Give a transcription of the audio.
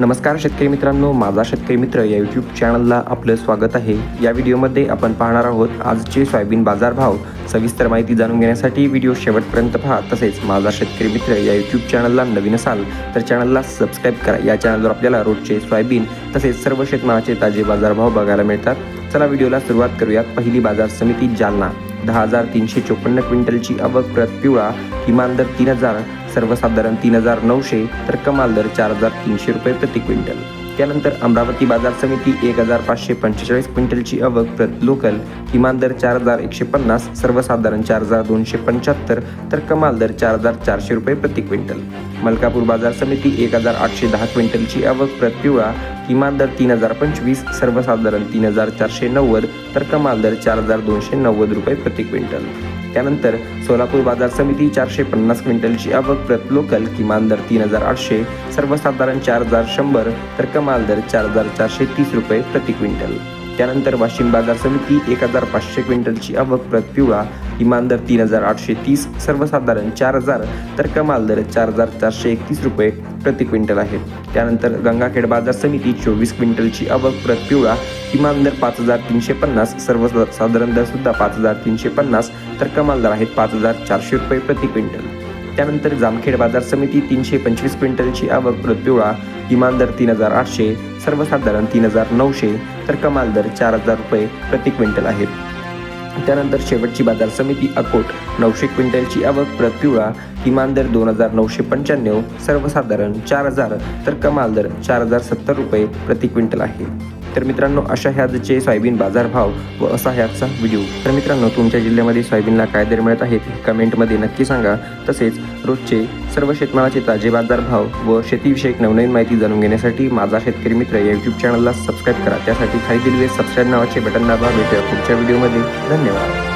नमस्कार शेतकरी मित्रांनो माझा शेतकरी मित्र या यूट्यूब चॅनलला आपलं स्वागत आहे. या व्हिडिओमध्ये आपण पाहणार आहोत आजचे सोयाबीन बाजारभाव. सविस्तर माहिती जाणून घेण्यासाठी व्हिडिओ शेवटपर्यंत पहा. तसेच माझा शेतकरी मित्र या यूट्यूब चॅनलला नवीन असाल तर चॅनलला सबस्क्राईब करा. या चॅनलवर आपल्याला रोजचे सोयाबीन तसेच सर्व शेतमालाचे ताजे बाजारभाव बघायला मिळतात. चला व्हिडिओला सुरुवात करूयात. पहिली बाजार समिती जालना. दहा हजार तीनशे चोपन्न क्विंटलची आवक प्रत पिवळा. किमान दर तीन हजार सर्वसाधारण तीन हजार नऊशे तर कमाल दर चार हजार तीनशे रुपये प्रति क्विंटल. त्यानंतर अमरावती बाजार समिती एक हजार पाचशे पंचेचाळीस क्विंटलची आवक प्रत लोकल किमान दर चार हजार एकशे पन्नास सर्वसाधारण चार हजार दोनशे पंच्याहत्तर तर कमाल दर चार हजार चारशे रुपये प्रति क्विंटल. मलकापूर बाजार समिती एक हजार आठशे दहा क्विंटलची आवक प्रत पिवळा किमान दर तीन हजार पंचवीस सर्वसाधारण तीन हजार चारशे नव्वद तर कमाल दर चार हजार दोनशे नव्वद रुपये प्रति क्विंटल. त्यानंतर सोलापूर बाजार समिती चारशे पन्नास क्विंटलची आवक प्रत लोकल किमान दर तीन हजार आठशे सर्वसाधारण चार हजार शंभर तर कमाल दर चार हजार चारशे तीस रुपये प्रति क्विंटल. त्यानंतर वाशिम बाजार समिती एक हजार पाचशे क्विंटलची आवक प्रत पिवळा किमान दर तीन हजार आठशे तीस सर्वसाधारण चार हजार तर कमाल दर चार हजार चारशे एकतीस रुपये प्रति क्विंटल आहे. त्यानंतर गंगाखेड बाजार समिती चोवीस क्विंटलची आवक प्रत पिवळा किमान दर पाच हजार तीनशे पन्नास सर्वसाधारण दर सुद्धा पाच हजार तीनशे पन्नास तर कमाल दर आहेत पाच हजार चारशे रुपये प्रति क्विंटल. त्यानंतर जामखेड बाजार समिती तीनशे पंचवीस क्विंटलची आवक प्रत पिवळा किमान दर तीन हजार आठशे सर्वसाधारण तीन हजार नऊशे तर कमाल दर चार हजार रुपये प्रति क्विंटल आहेत त्यानंतर शेवटची बाजार समिती अकोट. नऊशे क्विंटलची आवक प्रतिवळा किमान दर दोन हजार नऊशे पंच्याण्णव सर्वसाधारण चार हजार तर कमाल दर चार हजार सत्तर रुपये प्रति क्विंटल आहे. तर मित्रांनो अशा ह्याचे सोयाबीन बाजारभाव व असा ह्याचा व्हिडिओ. तर मित्रांनो तुमच्या जिल्ह्यामध्ये सोयाबीनला काय दर मिळत आहेत हे कमेंटमध्ये नक्की सांगा. तसेच रोजचे सर्व शेतमालाचे ताजे बाजारभाव व शेतीविषयक नवनवीन माहिती जाणून घेण्यासाठी माझा शेतकरी मित्र या यूट्यूब चॅनलला सबस्क्राईब करा. त्यासाठी खाली दिलेले सबस्क्राईब नावाचे बटन दाबा. भेटूया पुढच्या व्हिडिओमध्ये धन्यवाद.